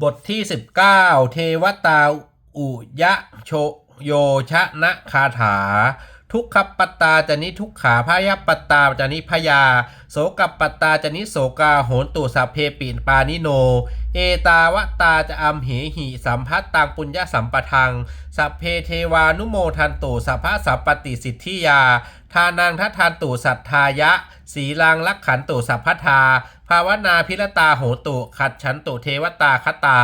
บทที่ 19 เทวตาอุยะโชโยชนะคาถา ทุกขปตตาจนิทุกขาพยปตตาจนิพยา โสกปตตาจนิโสกาโหนตุสัพเพปินปานิโน เอตาวตาจะอัมเหหิสัมพัตตังปุญญสัมปทัง สัพเพเทวานุโมทันตุสัพพะสัพปติสิทธิยา ทานังทัทันตุสัทธายะ สีลังลักขันตุสัพพทาาวนาพิรตาโหตุ ขัดฉันตุเทวตาคตา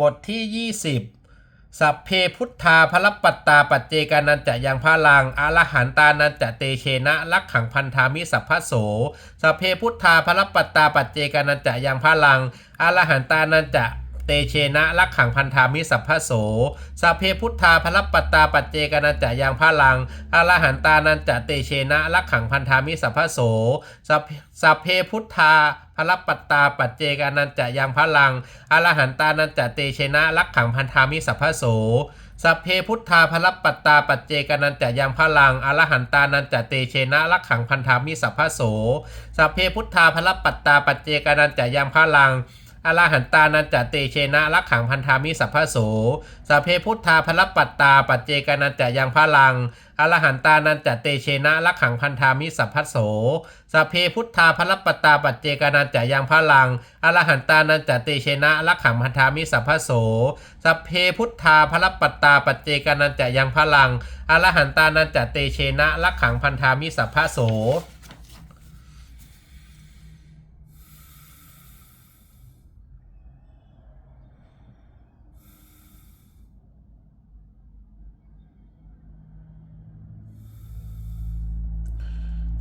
บทที่ 20 สัพเพพุทธาพลปัตตาปัจเจกานันจะยังพาลังอรหันตานันจะเตเชนะลักขังพันธามิสัพพโส สัพเพพุทธาพลปัตตาปัจเจกานันจะยังพาลังอรหันตานันจะ เตเชนะลักขังพันธามิสัพพโสสัพเพพุทธาพลปัตตาปัจเจกนันจะยังพาลังอรหันตานันจะเตเชนะลักขังพันธามิสัพพโสสัพเพพุทธาพลปัตตาปัจเจกนันจะยังพลังอรหันตานันจะเตเชนะลักขังพันธามิสัพพโสสัพเพพุทธาพลปัตตาปัจเจกนันจะยังพลังอรหันตานันจะเตเชนะลักขังพันธามิสัพพโสสัพเพพุทธาพลปัตตาปัจเจกนันจะยังพลัง อรหันตานันจะเตเชนะลักขังพันธามิสัพพโสสัพเพพุทธาพลปัตตา ปัจเจกานันจะยังพลังอรหันตานันจะเตเชนะลักขังพันธามิสัพพโสสัพเพพุทธาพลปัตตาปัจเจกานันจะยังพลังอรหันตานันจะเตเชนะลักขังพันธามิสัพพโสสัพเพพุทธาพลปัตตาปัจเจกานันจะยังพลังอรหันตานันจะเตเชนะลักขังพันธามิสัพพโส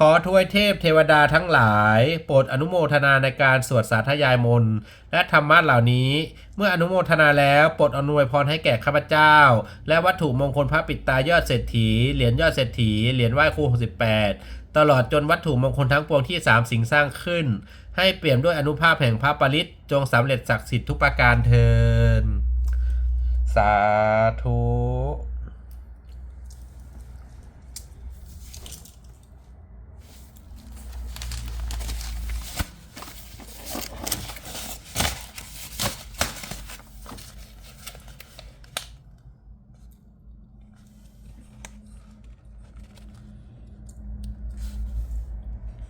ขอทวยเทพเทวดาทั้งหลาย โปรดอนุโมทนาในการสวดสาธยายมนต์และธรรมะเหล่านี้ เมื่ออนุโมทนาแล้วโปรดอำนวยพรให้แก่ข้าพเจ้า และวัตถุมงคลพระปิดตายอดเศรษฐีเหรียญยอดเศรษฐีเหรียญไหว้ครู68 ตลอดจนวัตถุมงคลทั้งปวงที่สามสิ่งสร้างขึ้น ให้เปี่ยมด้วยอนุภาพแห่งพระปริตจงสำเร็จศักดิ์สิทธิ์ทุกประการเทินสาธุ